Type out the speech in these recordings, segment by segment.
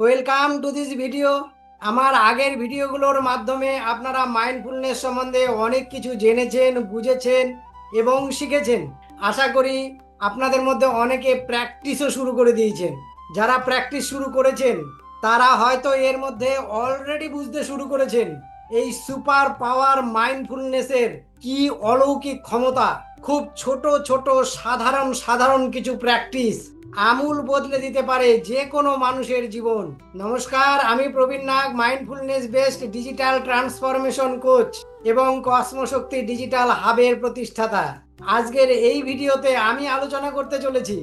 Welcome to this video আমার আগের ভিডিওগুলোর মাধ্যমে আপনারা মাইন্ডফুলনেস সম্বন্ধে অনেক কিছু জেনেছেন, বুঝেছেন এবং শিখেছেন। আশা করি আপনাদের মধ্যে অনেকে প্র্যাকটিসও শুরু করে দিয়েছেন। যারা প্র্যাকটিস শুরু করেছেন, তারা হয়তো এর মধ্যে অলরেডি বুঝতে শুরু করেছেন এই সুপার পাওয়ার মাইন্ডফুলনেসের কি অলৌকিক ক্ষমতা। খুব ছোট ছোট, সাধারণ সাধারণ কিছু প্র্যাকটিস আমূল বদলে দিতে পারে যে কোনো মানুষের জীবন। নমস্কার, আমি Prabin Nag mindfulness based digital transformation coach এবং কসমশক্তি ডিজিটাল হাবের প্রতিষ্ঠাতা। আজকের এই ভিডিওতে আমি আলোচনা করতে চলেছি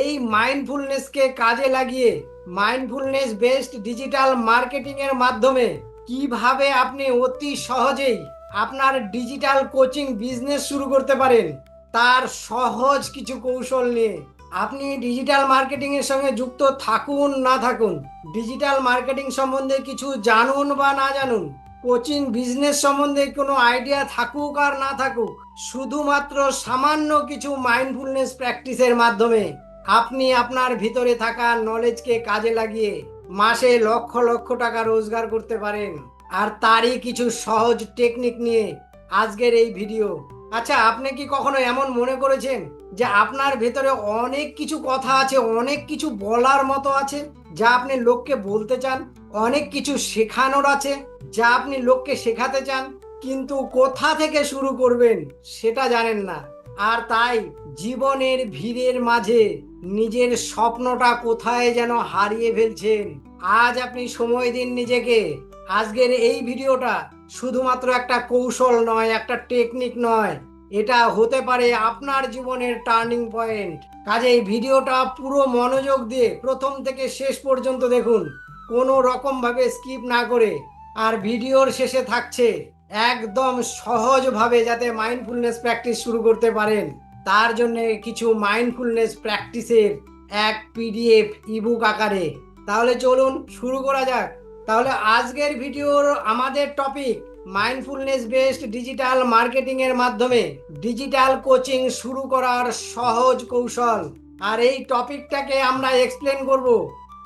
এই মাইন্ডফুলনেসকে কাজে লাগিয়ে মাইন্ডফুলনেস বেসড ডিজিটাল মার্কেটিং এর মাধ্যমে কীভাবে আপনি অতি সহজেই আপনার ডিজিটাল কোচিং বিজনেস শুরু করতে পারেন, তার সহজ কিছু কৌশল নিয়ে। আপনি ডিজিটাল মার্কেটিং এর সঙ্গে যুক্ত থাকুন না থাকুন ডিজিটাল মার্কেটিং সম্বন্ধে কিছু জানুন বা না জানুন কোচিং বিজনেস সম্বন্ধে কোনো আইডিয়া থাকুক আর না থাকুক, শুধুমাত্র সামান্য কিছু মাইন্ডফুলনেস প্র্যাকটিসের মাধ্যমে আপনি আপনার ভিতরে থাকা নলেজকে কাজে লাগিয়ে মাসে লক্ষ লক্ষ টাকা রোজগার করতে পারেন। আর তারই কিছু সহজ টেকনিক নিয়ে আজকের এই ভিডিও আচ্ছা আপনি কি কখনো এমন মনে করেছেন? যে আপনার ভেতরে অনেক কিছু কথা আছে, অনেক কিছু বলার মতো আছে, যা আপনি লোককে বলতে চান, অনেক কিছু শেখানোর আছে, যা আপনি লোককে শেখাতে চান, কিন্তু কোথা থেকে শুরু করবেন সেটা জানেন না। আর তাই জীবনের ভিড়ের মাঝে নিজের স্বপ্নটা কোথায় যেন হারিয়ে ফেলছেন, আজ আপনি সময় দিন নিজেকে। আজকের এই ভিডিওটা শুধুমাত্র একটা কৌশল নয়, একটা টেকনিক নয় এটা হতে পারে আপনার জীবনের টার্নিং পয়েন্ট। কাজেই ভিডিওটা পুরো মনোযোগ দিয়ে প্রথম থেকে শেষ পর্যন্ত দেখুন। কোনো রকম ভাবে স্কিপ না করে। আর ভিডিওর শেষে থাকছে একদম সহজভাবে যাতে মাইন্ডফুলনেস প্র্যাকটিস শুরু করতে পারেন। তার জন্য কিছু মাইন্ডফুলনেস প্র্যাকটিসের এক পিডিএফ ইবুক আকারে। তাহলে চলুন শুরু করা যাক। তাহলে আজকের ভিডিওর আমাদের topic mindfulness based digital marketing এর মাধ্যমে ডিজিটাল কোচিং শুরু করার সহজ কৌশল। আর এই টপিকটাকে আমরা এক্সপ্লেন করব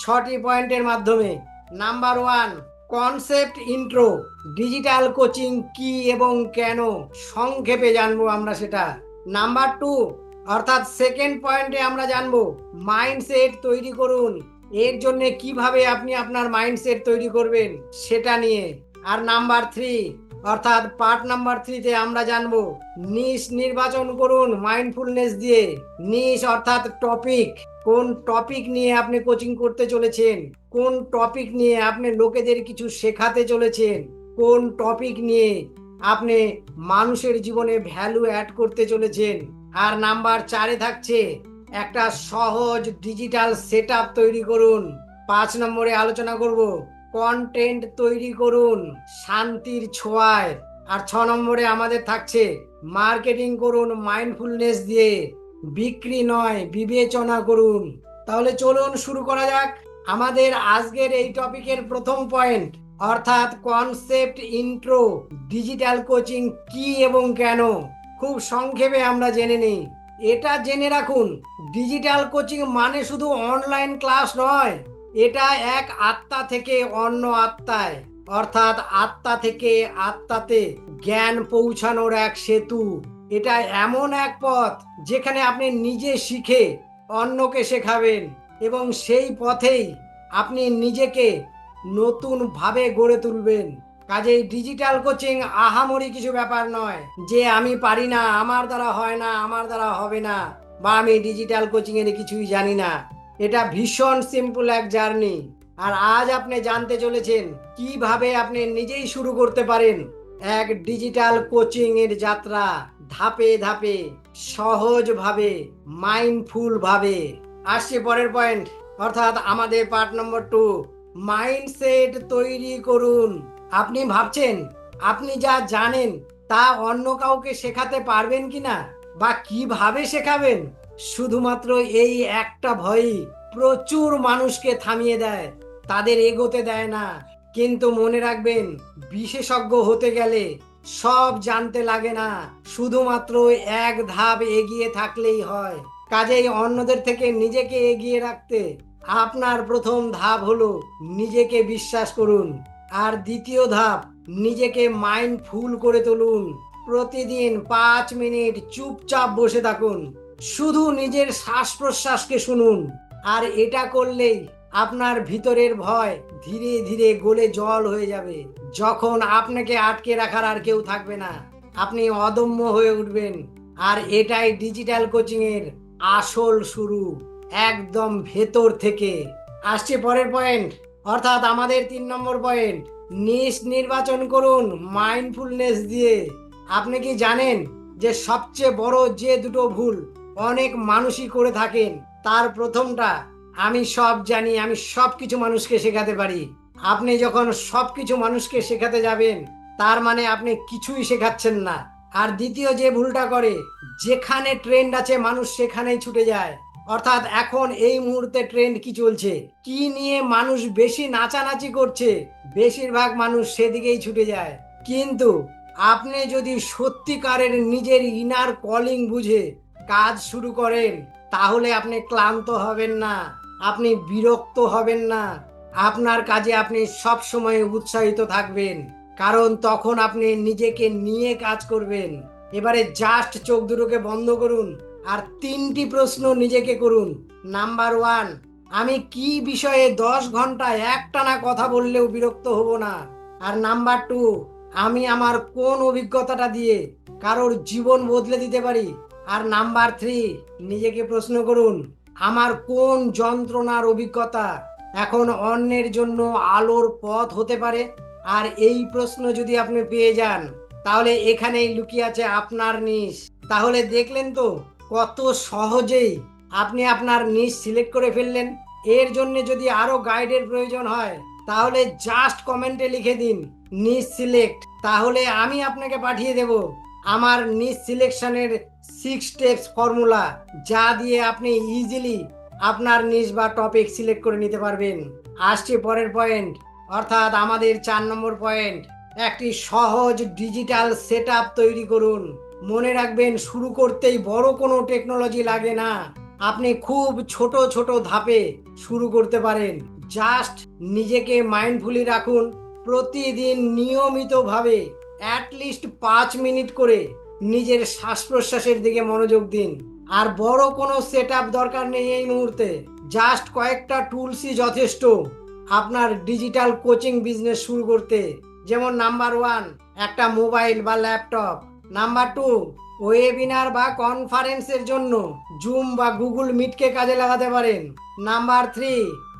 ছটি পয়েন্টের মাধ্যমে। Number one concept intro digital coaching কি এবং কেন? সংক্ষেপে জানব আমরা সেটা। নাম্বার টু অর্থাৎ সেকেন্ড পয়েন্টে আমরা জানব মাইন্ডসেট তৈরি করুন। এর জন্য কীভাবে আপনি আপনার মাইন্ডসেট তৈরি করবেন সেটা নিয়ে। আর নাম্বার থ্রি অর্থাৎ পার্ট নাম্বার থ্রিতে আমরা জানব নিশ নির্বাচন করুন মাইন্ডফুলনেস দিয়ে। নিশ অর্থাৎ টপিক কোন টপিক নিয়ে আপনি কোচিং করতে চলেছেন? কোন টপিক নিয়ে আপনি লোকেদের কিছু শেখাতে চলেছেন? কোন টপিক নিয়ে আপনি মানুষের জীবনে ভ্যালু অ্যাড করতে চলেছেন? আর নাম্বার চারে থাকছে একটা সহজ ডিজিটাল সেট তৈরি করুন। পাঁচ নম্বরে আলোচনা করব কন্টেন্ট তৈরি করুন, শান্তির ছোঁয়ায়। আর ছ নম্বরে আমাদের থাকছে মার্কেটিং করুন মাইন্ডফুলনেস দিয়ে। বিক্রি নয়, বিবেচনা করুন। তাহলে চলুন শুরু করা যাক। আমাদের আজকের এই টপিকের প্রথম পয়েন্ট অর্থাৎ কনসেপ্ট ইন্ট্রো ডিজিটাল কোচিং কি এবং কেন? খুব সংক্ষেপে আমরা জেনে নিই। এটা জেনে রাখুন ডিজিটাল কোচিং মানে শুধু অনলাইন ক্লাস নয়, এটা এক আত্মা থেকে অন্য আত্মায়, অর্থাৎ আত্মা থেকে আত্মাতে জ্ঞান পৌঁছানোর এক সেতু। এটা এমন এক পথ যেখানে আপনি নিজে শিখে অন্যকে শেখাবেন এবং সেই পথেই আপনি নিজেকে নতুন ভাবে গড়ে তুলবেন। কাজেই ডিজিটাল কোচিং আহামরি কিছু ব্যাপার নয়। যে আমি পারি না, আমার দ্বারা হয় না, আমার দ্বারা হবে না, বা আমি ডিজিটাল কোচিং এর কিছুই জানি না। এটা ভীষণ সিম্পল এক জার্নি আর আজ আপনি জানতে চলেছেন কীভাবে আপনি নিজেই শুরু করতে পারেন এক ডিজিটাল কোচিং এর যাত্রা ধাপে ধাপে, সহজভাবে মাইন্ডফুল ভাবে আসছে পরের পয়েন্ট অর্থাৎ আমাদের পার্ট নম্বর টু মাইন্ডসেট তৈরি করুন। আপনি ভাবছেন, আপনি যা জানেন তা অন্য কাউকে শেখাতে পারবেন কি না? বা কীভাবে শেখাবেন? শুধুমাত্র এই একটা ভয়ই প্রচুর মানুষকে থামিয়ে দেয়, তাদের এগোতে দেয় না। কিন্তু মনে রাখবেন, বিশেষজ্ঞ হতে গেলে সব জানতে লাগে না, শুধুমাত্র এক ধাপ এগিয়ে থাকলেই হয়। কাজেই অন্যদের থেকে নিজেকে এগিয়ে রাখতে আপনার প্রথম ধাপ হলো নিজেকে বিশ্বাস করুন। আর দ্বিতীয় ধাপ, নিজেকে মাইন্ডফুল করে তুলুন। প্রতিদিন পাঁচ মিনিট চুপচাপ বসে থাকুন। শুধু নিজের শ্বাস প্রশ্বাসকে শুনুন। আর এটা করলেই আপনার ভিতরের ভয় ধীরে ধীরে গলে জল হয়ে যাবে। যখন আপনাকে আটকে রাখার আর কেউ থাকবে না, আপনি অদম্য হয়ে উঠবেন। আর এটাই ডিজিটাল কোচিং এর আসল শুরু, একদম ভেতর থেকে। আসছে পরের পয়েন্ট অর্থাৎ আমাদের তিন নম্বর পয়েন্ট নিশ নির্বাচন করুন মাইন্ডফুলনেস দিয়ে। আপনি কি জানেন যে সবচেয়ে বড় যে দুটো ভুল অনেক মানুষই করে থাকেন? তার প্রথমটা, আমি সব জানি, আমি সব কিছু মানুষকে শেখাতে পারি। আপনি যখন সব কিছু মানুষকে শেখাতে যাবেন, তার মানে আপনি কিছুই শেখাচ্ছেন না। আর দ্বিতীয় যে ভুলটা করে, যেখানে ট্রেন্ড আছে, মানুষ সেখানেই ছুটে যায়। অর্থাৎ এখন এই মুহূর্তে ট্রেন্ড কি চলছে? কি নিয়ে মানুষ বেশি নাচানাচি করছে? বেশিরভাগ মানুষ সেদিকেই ছুটে যায়। কিন্তু আপনি যদি সত্যিকারের নিজের ইনার কলিং বুঝে কাজ শুরু করেন, তাহলে আপনি ক্লান্ত হবেন না, আপনি বিরক্ত হবেন না। আপনার কাজে আপনি সব সময় উৎসাহিত থাকবেন, কারণ তখন আপনি নিজেকে নিয়ে কাজ করবেন। এবারে জাস্ট চোখ দুটোকে বন্ধ করুন আর তিনটি প্রশ্ন নিজেকে করুন। নাম্বার ওয়ান, আমি কি বিষয়ে দশ ঘণ্টা একটানা কথা বললেও বিরক্ত হব না? আর নাম্বার টু, আমি আমার কোন অভিজ্ঞতাটা দিয়ে কারোর জীবন বদলে দিতে পারি? আর নাম্বার থ্রি, নিজেকে প্রশ্ন করুন, আমার কোন যন্ত্রণার অভিজ্ঞতা এখন অন্যের জন্য আলোর পথ হতে পারে? আর এই প্রশ্ন যদি আপনি পেয়ে যান, তাহলে এখানেই লুকিয়ে আছে আপনার নিশ। তাহলে দেখলেন তো কত সহজেই আপনি আপনার নিশ সিলেক্ট করে ফেললেন। এর জন্য যদি আরও গাইডের প্রয়োজন হয়, তাহলে জাস্ট কমেন্টে লিখে দিন নিশ সিলেক্ট তাহলে আমি আপনাকে পাঠিয়ে দেব আমার নিশ সিলেকশনের সিক্স স্টেপস ফর্মুলা যা দিয়ে আপনি ইজিলি আপনার নিশ বা টপিক সিলেক্ট করে নিতে পারবেন। আসছে পরের পয়েন্ট অর্থাৎ আমাদের চার নম্বর পয়েন্ট একটি সহজ ডিজিটাল সেট তৈরি করুন। মনে রাখবেন, শুরু করতেই বড় কোনো টেকনোলজি লাগে না। আপনি খুব ছোট ছোট ধাপে শুরু করতে পারেন। জাস্ট নিজেকে মাইন্ডফুলি রাখুন। প্রতিদিন নিয়মিতভাবে অ্যাটলিস্ট পাঁচ মিনিট করে নিজের শ্বাস প্রশ্বাসের দিকে মনোযোগ দিন। আর বড় কোনো সেট দরকার নেই এই মুহূর্তে। জাস্ট কয়েকটা টুলসই যথেষ্ট। আপনার ডিজিটাল কোচিং বিজনেস শুরু করতে। যেমন নাম্বার ওয়ান একটা মোবাইল বা ল্যাপটপ নাম্বার টু ওয়েবিনার বা কনফারেন্সের জন্য জুম বা গুগল মিটকে কাজে লাগাতে পারেন। নাম্বার থ্রি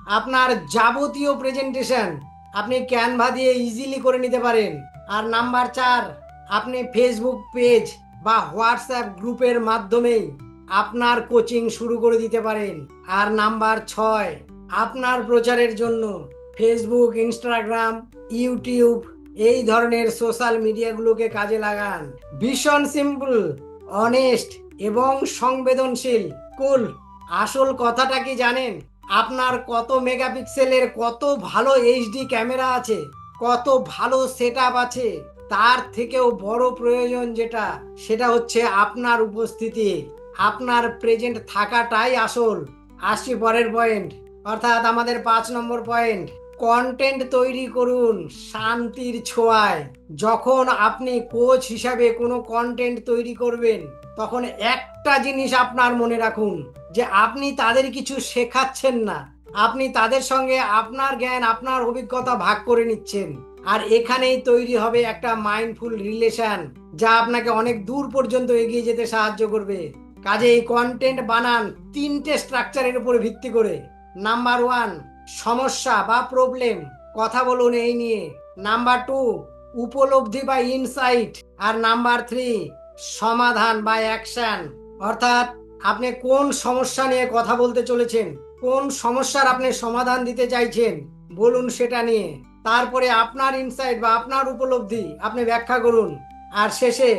আপনার যাবতীয় প্রেজেন্টেশন আপনি ক্যানভা দিয়ে ইজিলি করে নিতে পারেন। আর নাম্বার চার, আপনি ফেসবুক পেজ বা হোয়াটসঅ্যাপ গ্রুপের মাধ্যমেই আপনার কোচিং শুরু করে দিতে পারেন। আর নাম্বার ছয়, আপনার প্রচারের জন্য ফেসবুক ইনস্টাগ্রাম ইউটিউব এই ধরনের সোশ্যাল মিডিয়াগুলোকে কাজে লাগান। ভীষণ সিম্পল অনেস্ট এবং সংবেদনশীল। কুল, আসল কথাটা কি জানেন? আপনার কত মেগাপিক্সেলের কত ভালো এইচডি ক্যামেরা আছে, কত ভালো সেট আছে, তার থেকেও বড় প্রয়োজন যেটা, সেটা হচ্ছে আপনার উপস্থিতি। আপনার প্রেজেন্ট থাকাটাই আসল। আসছি পরের পয়েন্ট অর্থাৎ আমাদের পাঁচ নম্বর পয়েন্ট কন্টেন্ট তৈরি করুন শান্তির ছোঁয়ায়। যখন আপনি কোচ হিসাবে কোনো কন্টেন্ট তৈরি করবেন, তখন একটা জিনিস আপনার মনে রাখুন, যে আপনি তাদের কিছু শেখাচ্ছেন না। আপনি তাদের সঙ্গে আপনার জ্ঞান, আপনার অভিজ্ঞতা ভাগ করে নিচ্ছেন। আর এখানেই তৈরি হবে একটা মাইন্ডফুল রিলেশন যা আপনাকে অনেক দূর পর্যন্ত এগিয়ে যেতে সাহায্য করবে। কাজে এই কন্টেন্ট বানান তিনটে স্ট্রাকচারের উপর ভিত্তি করে। নাম্বার ওয়ান সমস্যা বা প্রবলেম কথা বলুন এই নিয়ে। নাম্বার টু উপলব্ধি বা ইনসাইট আর নাম্বার থ্রি সমাধান বা অ্যাকশন অর্থাৎ আপনি কোন সমস্যা নিয়ে কথা বলতে চলেছেন, কোন সমস্যার আপনি সমাধান দিতে চাইছেন, বলুন সেটা নিয়ে। তারপরে আপনার ইনসাইট বা আপনার উপলব্ধি আপনি ব্যাখ্যা করুন। আর শেষে,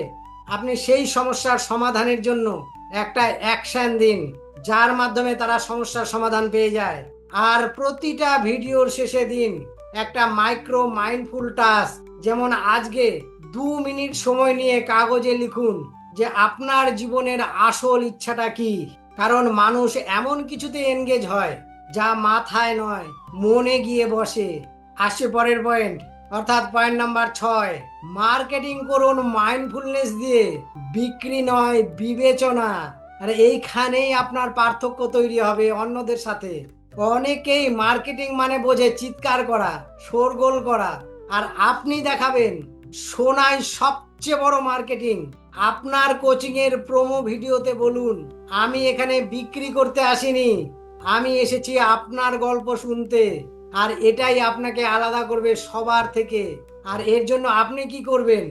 আপনি সেই সমস্যার সমাধানের জন্য একটা অ্যাকশন দিন, যার মাধ্যমে তারা সমস্যার সমাধান পেয়ে যায়। আর প্রতিটা ভিডিওর শেষে দিন একটা মাইক্রো মাইন্ডফুল টাস্ক। যেমন আজকে দু মিনিট সময় নিয়ে কাগজে লিখুন যে আপনার জীবনের আসল ইচ্ছাটা কি। কারণ মানুষ এমন কিছুতে এনগেজ হয় যা মাথায় নয়, মনে গিয়ে বসে। আসছে পরের পয়েন্ট অর্থাৎ পয়েন্ট নাম্বার ছয়। মার্কেটিং করুন মাইন্ডফুলনেস দিয়ে। বিক্রি নয়, বিবেচনা। আর এইখানেই আপনার পার্থক্য তৈরি হবে অন্যদের সাথে। অনেকেই মার্কেটিং মানে বোঝে চিৎকার করা, শোরগোল করা। আর আপনি দেখাবেন সোনাই সবচেয়ে বড় মার্কেটিং। আপনার কোচিং এর প্রোমো ভিডিওতে বলুন, আমি এখানে বিক্রি করতে আসিনি। আমি এসেছি আপনার গল্প শুনতে। আর এটাই আপনাকে আলাদা করবে সবার থেকে। আর এর জন্য আপনি কি করবেন?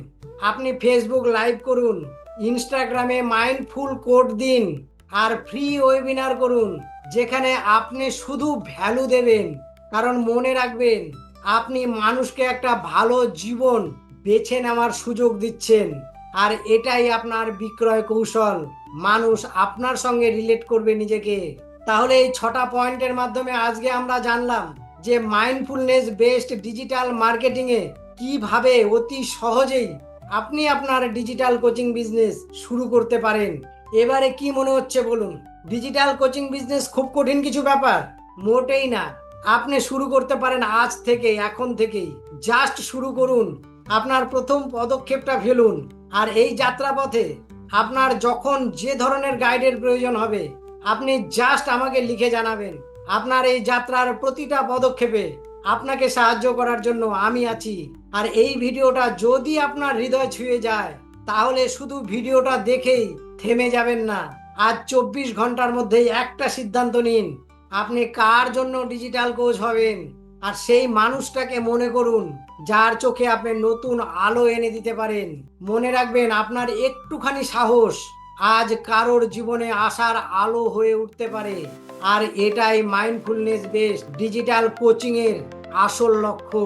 আপনি ফেসবুক লাইভ করুন ইনস্টাগ্রামে মাইন্ডফুল কোড দিন, আর ফ্রি ওয়েবিনার করুন। যেখানে আপনি শুধু ভ্যালু দেবেন, কারণ মনে রাখবেন, আপনি মানুষকে একটা ভালো জীবন বেছে নেওয়ার সুযোগ দিচ্ছেন। আর এটাই আপনার বিক্রয় কৌশল। মানুষ আপনার সঙ্গে রিলেট করবে নিজেকে। তাহলে এই ছটা পয়েন্টের মাধ্যমে আজকে আমরা জানলাম যে মাইন্ডফুলনেস বেসড ডিজিটাল মার্কেটিংয়ে কীভাবে অতি সহজেই আপনি আপনার ডিজিটাল কোচিং বিজনেস শুরু করতে পারেন। এবারে কি মনে হচ্ছে বলুন? ডিজিটাল কোচিং বিজনেস খুব কঠিন কিছু ব্যাপার। মোটেই না। আপনি শুরু করতে পারেন আজ থেকে, এখন থেকেই। জাস্ট শুরু করুন। আপনার প্রথম পদক্ষেপটা ফেলুন। আর এই যাত্রাপথে আপনার যখন যে ধরনের গাইডের প্রয়োজন হবে, আপনি জাস্ট আমাকে লিখে জানাবেন। আপনার এই যাত্রার প্রতিটা পদক্ষেপে আপনাকে সাহায্য করার জন্য আমি আছি। আর এই ভিডিওটা যদি আপনার হৃদয় ছুঁয়ে যায় তাহলে শুধু ভিডিওটা দেখেই থেমে যাবেন না। আজ চব্বিশ ঘণ্টার মধ্যেই একটা সিদ্ধান্ত নিন, আপনি কার জন্য ডিজিটাল কোচ হবেন? আর সেই মানুষটাকে মনে করুন, যার চোখে আপনি নতুন আলো এনে দিতে পারেন। মনে রাখবেন, আপনার একটুখানি সাহস আজ কারোর জীবনে আসার আলো হয়ে উঠতে পারে। আর এটাই মাইন্ডফুলনেস বেস ডিজিটাল কোচিং এর আসল লক্ষ্য।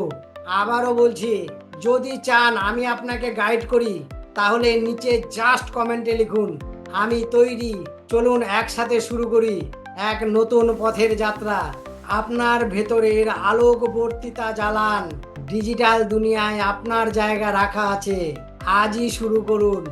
আবারও বলছি, যদি চান আমি আপনাকে গাইড করি তাহলে নিচে জাস্ট কমেন্টে লিখুন, আমি তৈরি, চলুন একসাথে শুরু করি, এক নতুন পথের যাত্রা। আপনার ভেতরের আলোকবর্তিতা জ্বালান ডিজিটাল দুনিয়ায় আপনার জায়গা রাখা আছে, আজই শুরু করুন।